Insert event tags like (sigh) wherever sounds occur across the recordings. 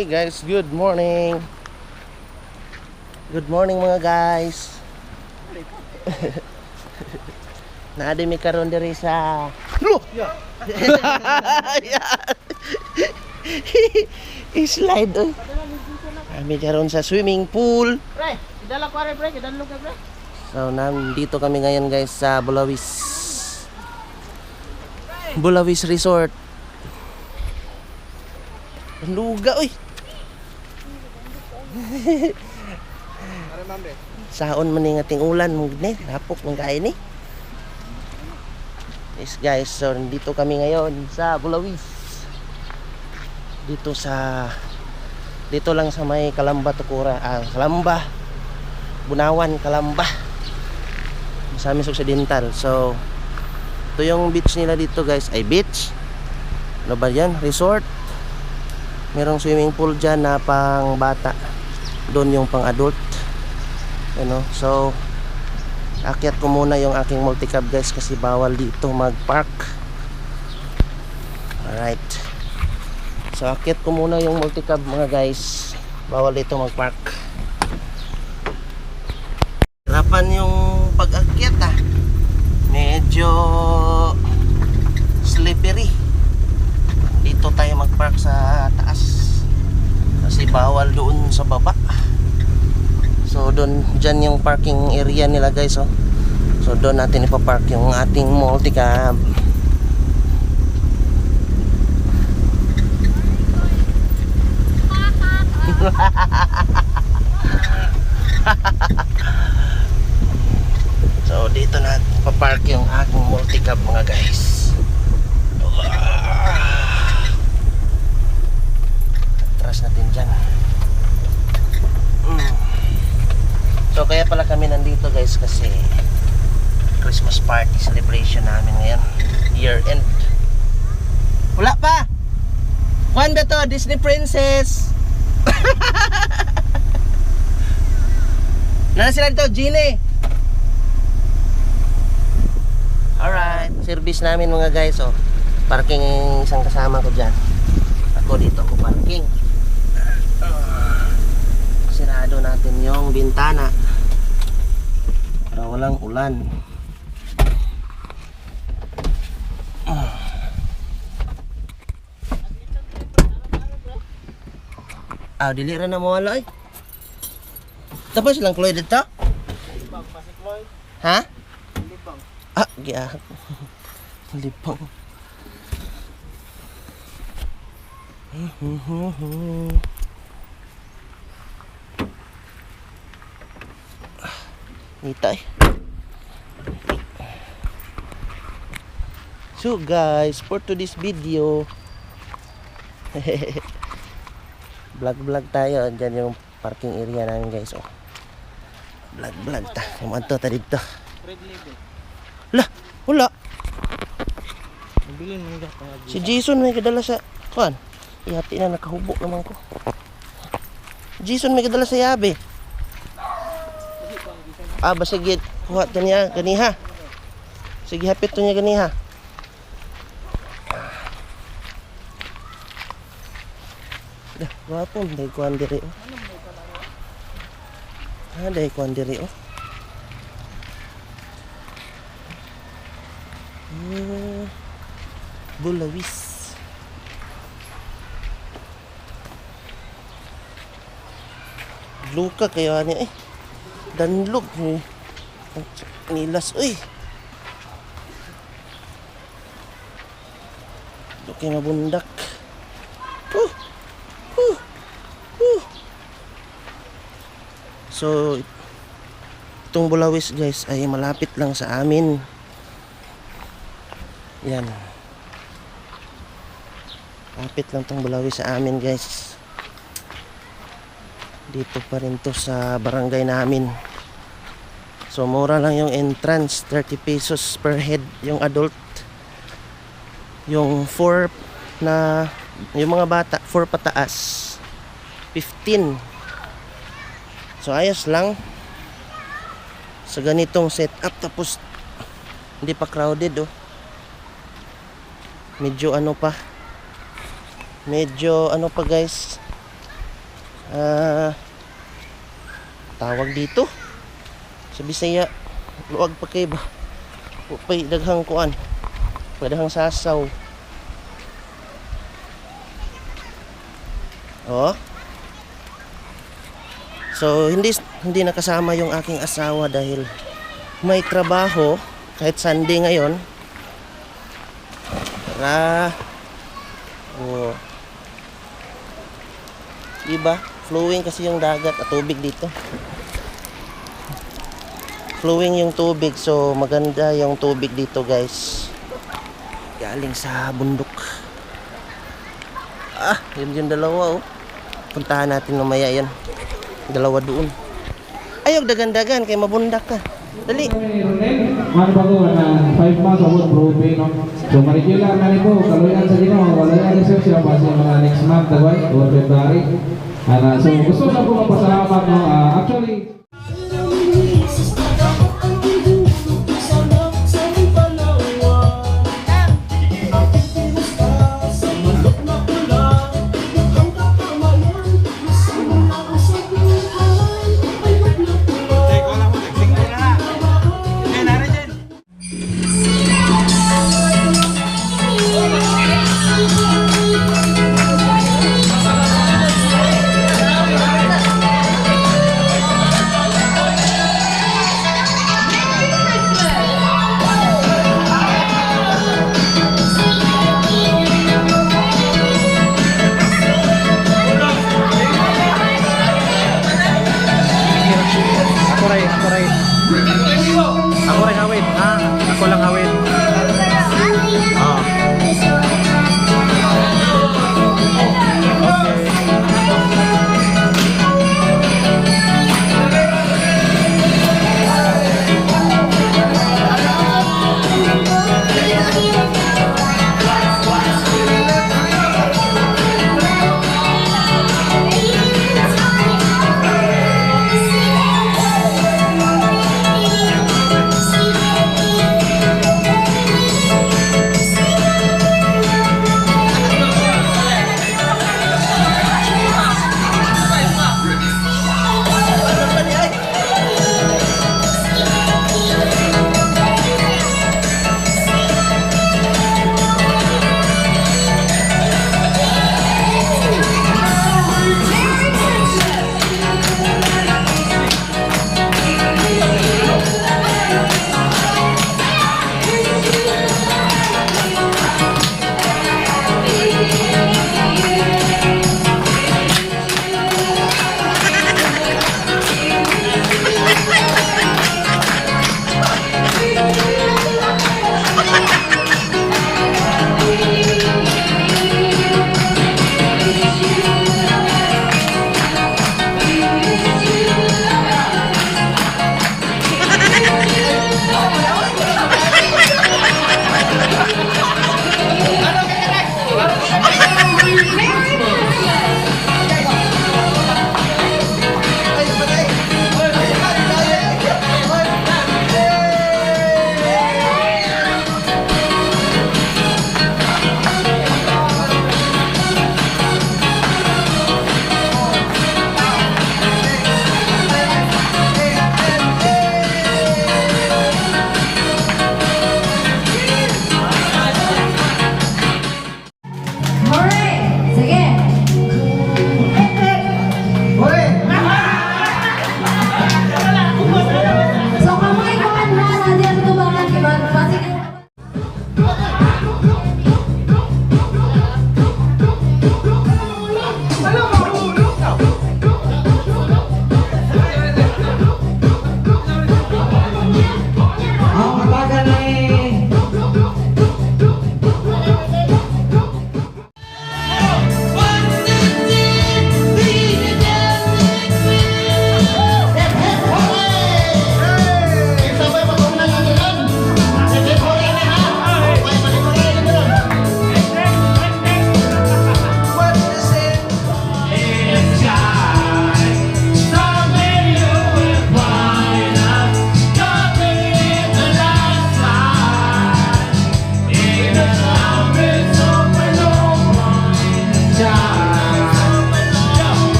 Hey guys, good morning. Good morning mga guys. (laughs) Naadi mi karon diri sa Lo. (laughs) (laughs) I-slide oy. Kami karon sa swimming pool. Pre, idala ko are pre, idala ka pre. So, nandito kami ngayon guys sa Bulawis. Bulawis Resort. Luga, oy. (laughs) Saon man nga ting ulan mo ni, rapok man kain ni. Yes guys, so nandito kami ngayon sa Bulawis. Dito sa dito lang sa may Kalamba Tukura, ah, Kalamba. Bunawan, Kalamba. Sa amin Occidental. So ito yung beach nila dito guys, ay beach. Ano ba yan? Resort. Merong swimming pool dyan na pang bata. Doon yung pang adult. Ano? So, akyat ko muna yung aking multicab guys kasi bawal dito mag-park. Alright. So, akyat ko muna yung multicab mga guys. Bawal dito mag-park. Hirapan yung pag-akyat ah. Medyo slippery. Dito tayo mag-park sa taas. Kasi bawal doon sa baba. So doon dyan yung parking area nila guys oh. So doon natin ipapark yung ating multicab. (laughs) so dito na papark yung aking multicab mga guys. Atras natin dyan. Mm. So kaya pala kami nandito guys kasi Christmas party celebration namin ngayon. Year end. Wala pa. Juan ba to? Disney Princess. (laughs) Nana sila dito, Genie. Alright, service namin mga guys. Oh. Parking isang kasama ko dyan. Ako dito ako parking. Sirado natin yung bintana. Para walang ulan. Ah, dili ra na mawala ay. Tapos lang Chloe dito? Ha? libang. Ah, giya. (laughs) Lipang. Nita eh. So guys, for today's video (laughs) vlog vlog tayo Diyan yung parking area namin guys oh. Vlog vlog ta. Kumanto ta dito. Wala. Pang Si Jason may kadala sa kuan. Ihati na nakahubo naman ko. Jason may kadala sa yabe. Ah, basig kuha to niya ganiha. Sige hapit to niya ganiha. Dah, wapon dai kuan diri. oh. Ah, dai kuan diri oh. Hmm. Bulawis. Luka kayo ani eh. Danlog ni. Nilas uy. Luki mabundak. Uh, uh, uh. So itong Bulawis guys ay malapit lang sa amin. Yan. Kapit lang tong Bulawi sa amin guys. Dito pa rin to sa barangay namin. So mura lang yung entrance, 30 pesos per head yung adult. Yung 4 na yung mga bata, 4 pataas. 15. So ayos lang. Sa ganitong setup tapos hindi pa crowded oh medyo ano pa medyo ano pa guys ah tawag dito sa Bisaya luwag pa kay ba? Upay daghang kuan. Daghang sasaw. Oh? So hindi hindi nakasama yung aking asawa dahil may trabaho kahit Sunday ngayon. Para oh. Diba? Flowing kasi yung dagat at tubig dito. Flowing yung tubig so maganda yung tubig dito guys. Galing sa bundok. Ah, yun yung dalawa oh. Puntahan natin mamaya yun. Dalawa doon. Ayog dagan-dagan kay mabundak ka. Dali. Ano ba ko na 5 months abot probe no. So marigyula na ni po kaluyan sa Ginoo wala ya reserve sila pa sa mga next month daway or February. Ana so gusto na po magpasalamat no ah, actually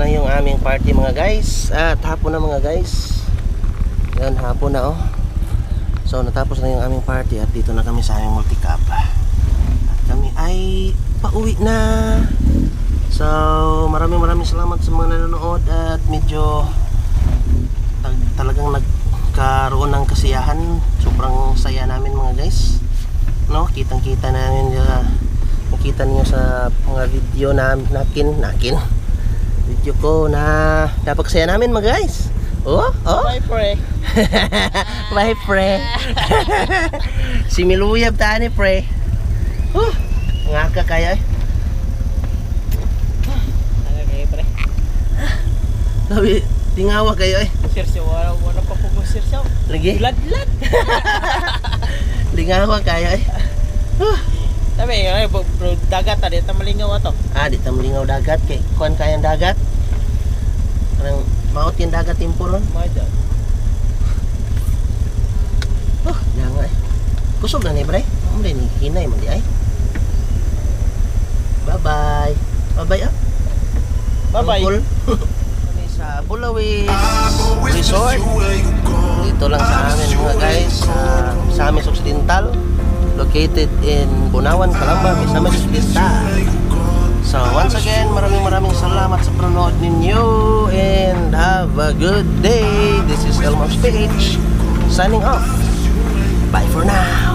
na yung aming party mga guys. At hapon na mga guys. Yan hapon na oh. So natapos na yung aming party at dito na kami sa aming multicab. At kami ay pauwi na. So maraming maraming salamat sa mga nanonood at medyo talagang nagkaroon ng kasiyahan. Sobrang saya namin mga guys. No, kitang-kita namin uh, nakita niyo sa mga video na nakin nakin video ko na napakasaya namin mga guys. Oh, oh. Bye, pre. (laughs) Bye, pre. (laughs) si Miluyab tani, pre. Huh, ngaka kaya eh. Kayo? Sabi, tingawa kayo eh. Sirsiyo, wala, wala pa po sirsiyo. Lagi, Ladlad. lingawa (laughs) kaya eh. Huh. Sabi, ay, bro, bro, dagat, adi, tamalingaw ato. Ah, di ta malingaw dagat kay kuan kayang dagat. Parang maot yung dagat timpo ron. Mga dyan. Oh, yan nga eh. Kusog na ni bre. Ang ni hinay man di ay. Bye-bye. Bye-bye ah. Bye-bye. Kami (laughs) sa Bulawis Resort. Dito lang sa amin mga guys. Sa, sa amin sa Occidental. Located in Bunawan, Calamba, Misamis Occidental. So once again, maraming maraming salamat sa panonood ninyo and have a good day. This is Elmar's Page signing off. Bye for now.